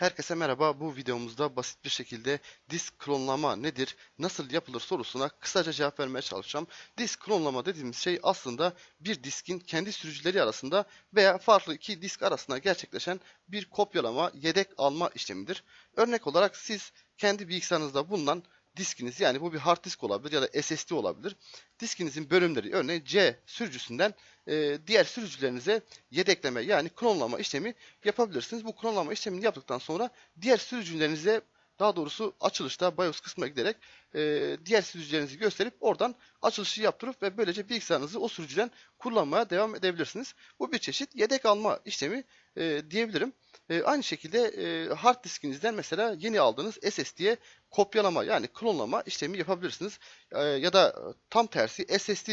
Herkese merhaba. Bu videomuzda basit bir şekilde disk klonlama nedir, nasıl yapılır sorusuna kısaca cevap vermeye çalışacağım. Disk klonlama dediğimiz şey aslında bir diskin kendi sürücüleri arasında veya farklı iki disk arasında gerçekleşen bir kopyalama, yedek alma işlemidir. Örnek olarak siz kendi bilgisayarınızda bulunan diskiniz yani bu bir hard disk olabilir ya da SSD olabilir. Diskinizin bölümleri örneğin C sürücüsünden e, diğer sürücülerinize yedekleme yani klonlama işlemi yapabilirsiniz. Bu klonlama işlemini yaptıktan sonra diğer sürücülerinize daha doğrusu açılışta BIOS kısmına giderek e, diğer sürücülerinizi gösterip oradan açılışı yaptırıp ve böylece bilgisayarınızı o sürücüden kullanmaya devam edebilirsiniz. Bu bir çeşit yedek alma işlemi e, diyebilirim. E, aynı şekilde e, hard diskinizden mesela yeni aldığınız SSD'ye kopyalama yani klonlama işlemi yapabilirsiniz. E, ya da tam tersi SSD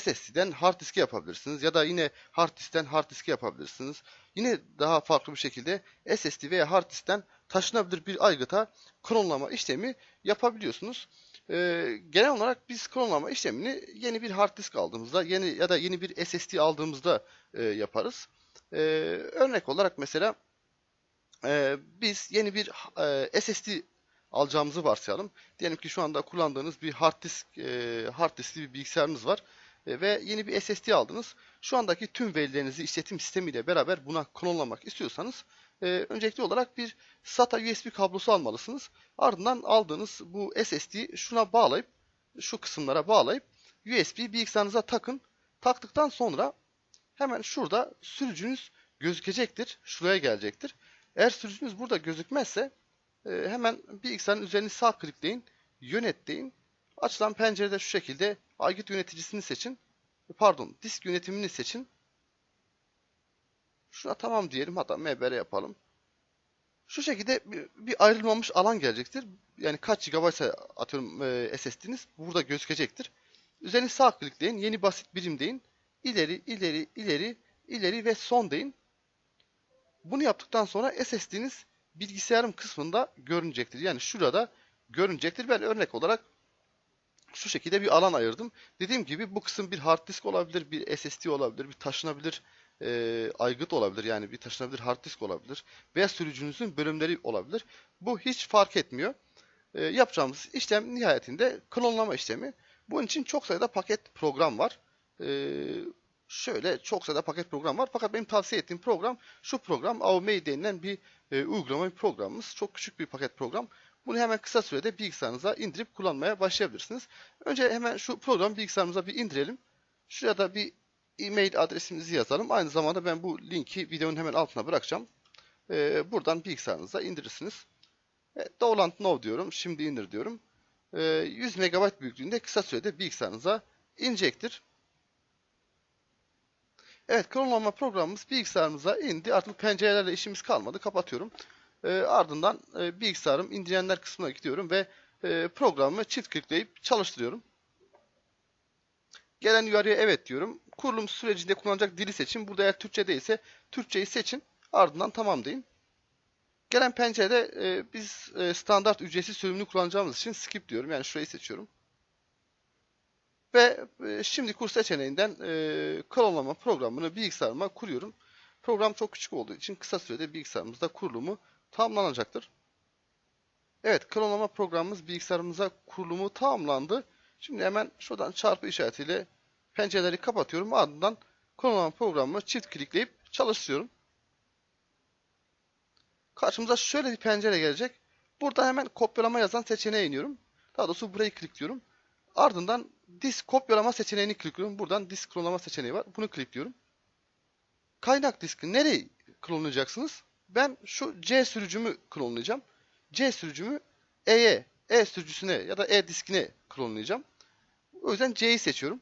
SSD'den hard diske yapabilirsiniz ya da yine hard diskten hard diske yapabilirsiniz. Yine daha farklı bir şekilde SSD veya hard diskten taşınabilir bir aygıta klonlama işlemi yapabiliyorsunuz. Ee, genel olarak biz klonlama işlemini yeni bir hard disk aldığımızda yeni ya da yeni bir SSD aldığımızda e, yaparız. Ee, örnek olarak mesela e, biz yeni bir e, SSD alacağımızı varsayalım. Diyelim ki şu anda kullandığınız bir hard disk e, hard diskli bir bilgisayarınız var ve yeni bir SSD aldınız. Şu andaki tüm verilerinizi işletim sistemiyle beraber buna klonlamak istiyorsanız e, öncelikli olarak bir SATA USB kablosu almalısınız. Ardından aldığınız bu SSD'yi şuna bağlayıp şu kısımlara bağlayıp USB bilgisayarınıza takın. Taktıktan sonra hemen şurada sürücünüz gözükecektir. Şuraya gelecektir. Eğer sürücünüz burada gözükmezse e, hemen bilgisayarın üzerini sağ klikleyin, yönet deyin. Açılan pencerede şu şekilde aygıt yöneticisini seçin. Pardon, disk yönetimini seçin. Şuna tamam diyelim. Hatta MBR yapalım. Şu şekilde bir, ayrılmamış alan gelecektir. Yani kaç GB atıyorum e, SSD'niz burada gözükecektir. Üzerini sağ klikleyin. Yeni basit birim deyin. İleri, ileri, ileri, ileri ve son deyin. Bunu yaptıktan sonra SSD'niz bilgisayarım kısmında görünecektir. Yani şurada görünecektir. Ben örnek olarak şu şekilde bir alan ayırdım. Dediğim gibi bu kısım bir hard disk olabilir, bir SSD olabilir, bir taşınabilir e, aygıt olabilir. Yani bir taşınabilir hard disk olabilir. Veya sürücünüzün bölümleri olabilir. Bu hiç fark etmiyor. E, yapacağımız işlem nihayetinde klonlama işlemi. Bunun için çok sayıda paket program var. E, şöyle çok sayıda paket program var. Fakat benim tavsiye ettiğim program şu program. AOMEI denilen bir e, uygulama bir programımız. Çok küçük bir paket program. Bunu hemen kısa sürede bilgisayarınıza indirip kullanmaya başlayabilirsiniz. Önce hemen şu programı bilgisayarımıza bir indirelim. Şuraya da bir e-mail adresimizi yazalım. Aynı zamanda ben bu linki videonun hemen altına bırakacağım. Ee, buradan bilgisayarınıza indirirsiniz. Evet, Download Now diyorum. Şimdi indir diyorum. Ee, 100 MB büyüklüğünde kısa sürede bilgisayarınıza inecektir. Evet, klonlama programımız bilgisayarımıza indi. Artık pencerelerle işimiz kalmadı. Kapatıyorum. E, ardından e, bilgisayarım indirenler kısmına gidiyorum ve e, programı çift tıklayıp çalıştırıyorum. Gelen uyarıya evet diyorum. Kurulum sürecinde kullanacak dili seçin. Burada eğer Türkçe değilse Türkçeyi seçin. Ardından tamam deyin. Gelen pencerede e, biz e, standart ücretsiz sürümünü kullanacağımız için skip diyorum. Yani şurayı seçiyorum. Ve e, şimdi kur seçeneğinden e, klonlama programını bilgisayarıma kuruyorum. Program çok küçük olduğu için kısa sürede bilgisayarımızda kurulumu tamamlanacaktır. Evet, klonlama programımız bilgisayarımıza kurulumu tamamlandı. Şimdi hemen şuradan çarpı işaretiyle pencereleri kapatıyorum. Ardından klonlama programımı çift klikleyip çalıştırıyorum. Karşımıza şöyle bir pencere gelecek. Burada hemen kopyalama yazan seçeneğe iniyorum. Daha doğrusu burayı klikliyorum. Ardından disk kopyalama seçeneğini klikliyorum. Buradan disk klonlama seçeneği var. Bunu klikliyorum. Kaynak diski nereye klonlayacaksınız? Ben şu C sürücümü klonlayacağım. C sürücümü E'ye, E sürücüsüne ya da E diskine klonlayacağım. O yüzden C'yi seçiyorum.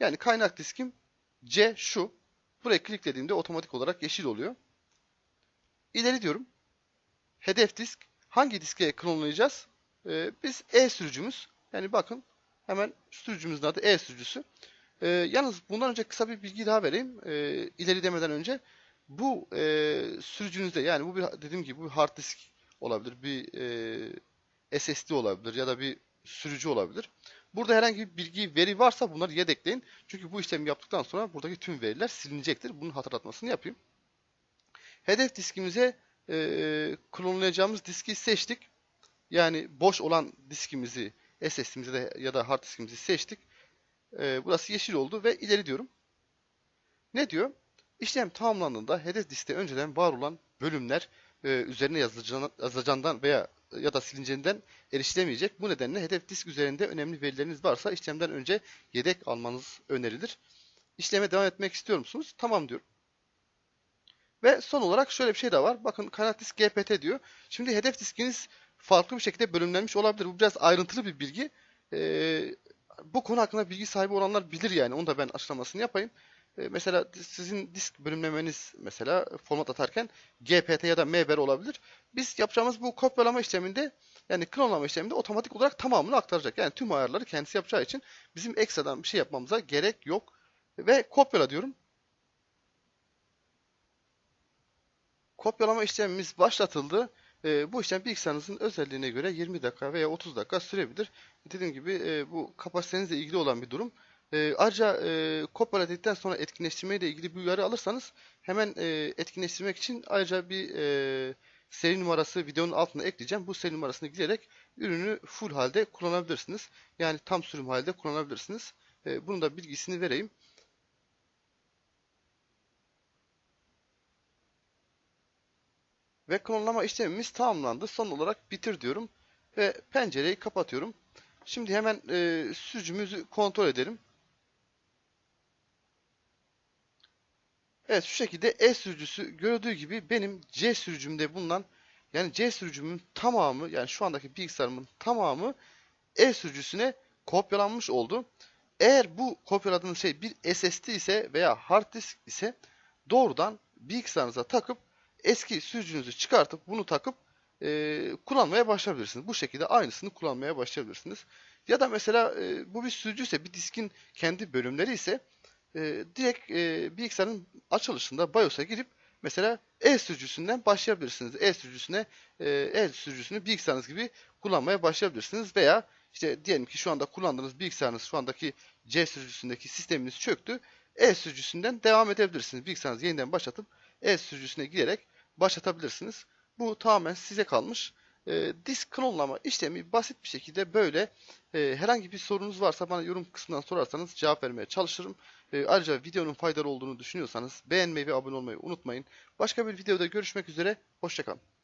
Yani kaynak diskim C şu. Buraya kliklediğimde otomatik olarak yeşil oluyor. İleri diyorum. Hedef disk. Hangi diske klonlayacağız? Ee, biz E sürücümüz. Yani bakın hemen sürücümüzün adı E sürücüsü. Ee, yalnız bundan önce kısa bir bilgi daha vereyim. Ee, ileri demeden önce bu e, sürücünüzde yani bu bir dediğim gibi bu bir hard disk olabilir, bir e, SSD olabilir ya da bir sürücü olabilir. Burada herhangi bir bilgi, veri varsa bunları yedekleyin. Çünkü bu işlemi yaptıktan sonra buradaki tüm veriler silinecektir. Bunun hatırlatmasını yapayım. Hedef diskimize e, klonlayacağımız diski seçtik. Yani boş olan diskimizi, SSD'mizi de ya da hard diskimizi seçtik. E, burası yeşil oldu ve ileri diyorum. Ne diyor? İşlem tamamlandığında hedef diskte önceden var olan bölümler e, üzerine yazılacağından, veya ya da silineceğinden erişilemeyecek. Bu nedenle hedef disk üzerinde önemli verileriniz varsa işlemden önce yedek almanız önerilir. İşleme devam etmek istiyor musunuz? Tamam diyorum. Ve son olarak şöyle bir şey de var. Bakın kaynak disk GPT diyor. Şimdi hedef diskiniz farklı bir şekilde bölümlenmiş olabilir. Bu biraz ayrıntılı bir bilgi. Ee, bu konu hakkında bilgi sahibi olanlar bilir yani. Onu da ben açıklamasını yapayım. Ee, mesela sizin disk bölümlemeniz mesela format atarken GPT ya da MBR olabilir. Biz yapacağımız bu kopyalama işleminde yani klonlama işleminde otomatik olarak tamamını aktaracak. Yani tüm ayarları kendisi yapacağı için bizim ekstradan bir şey yapmamıza gerek yok. Ve kopyala diyorum. Kopyalama işlemimiz başlatıldı. E, bu işlem bilgisayarınızın özelliğine göre 20 dakika veya 30 dakika sürebilir. Dediğim gibi e, bu kapasitenizle ilgili olan bir durum. E, ayrıca e, kopyaladıktan sonra etkinleştirmeyle ilgili bir uyarı alırsanız hemen e, etkinleştirmek için ayrıca bir e, seri numarası videonun altına ekleyeceğim. Bu seri numarasını girerek ürünü full halde kullanabilirsiniz. Yani tam sürüm halde kullanabilirsiniz. E, bunun da bilgisini vereyim. Ve klonlama işlemimiz tamamlandı. Son olarak bitir diyorum. Ve pencereyi kapatıyorum. Şimdi hemen e, sürücümüzü kontrol edelim. Evet şu şekilde E sürücüsü gördüğü gibi benim C sürücümde bulunan yani C sürücümün tamamı yani şu andaki bilgisayarımın tamamı E sürücüsüne kopyalanmış oldu. Eğer bu kopyaladığınız şey bir SSD ise veya hard disk ise doğrudan bilgisayarınıza takıp eski sürücünüzü çıkartıp bunu takıp e, kullanmaya başlayabilirsiniz. Bu şekilde aynısını kullanmaya başlayabilirsiniz. Ya da mesela e, bu bir sürücü ise bir diskin kendi bölümleri ise e, direkt e, bilgisayarın açılışında BIOS'a girip mesela E sürücüsünden başlayabilirsiniz. E sürücüsüne e, E sürücüsünü bilgisayarınız gibi kullanmaya başlayabilirsiniz veya işte diyelim ki şu anda kullandığınız bilgisayarınız şu andaki C sürücüsündeki sisteminiz çöktü. E sürücüsünden devam edebilirsiniz. Bilgisayarınızı yeniden başlatıp E sürücüsüne girerek başlatabilirsiniz. Bu tamamen size kalmış. E, disk klonlama işlemi basit bir şekilde böyle. E, herhangi bir sorunuz varsa bana yorum kısmından sorarsanız cevap vermeye çalışırım. E, ayrıca videonun faydalı olduğunu düşünüyorsanız beğenmeyi ve abone olmayı unutmayın. Başka bir videoda görüşmek üzere. Hoşçakalın.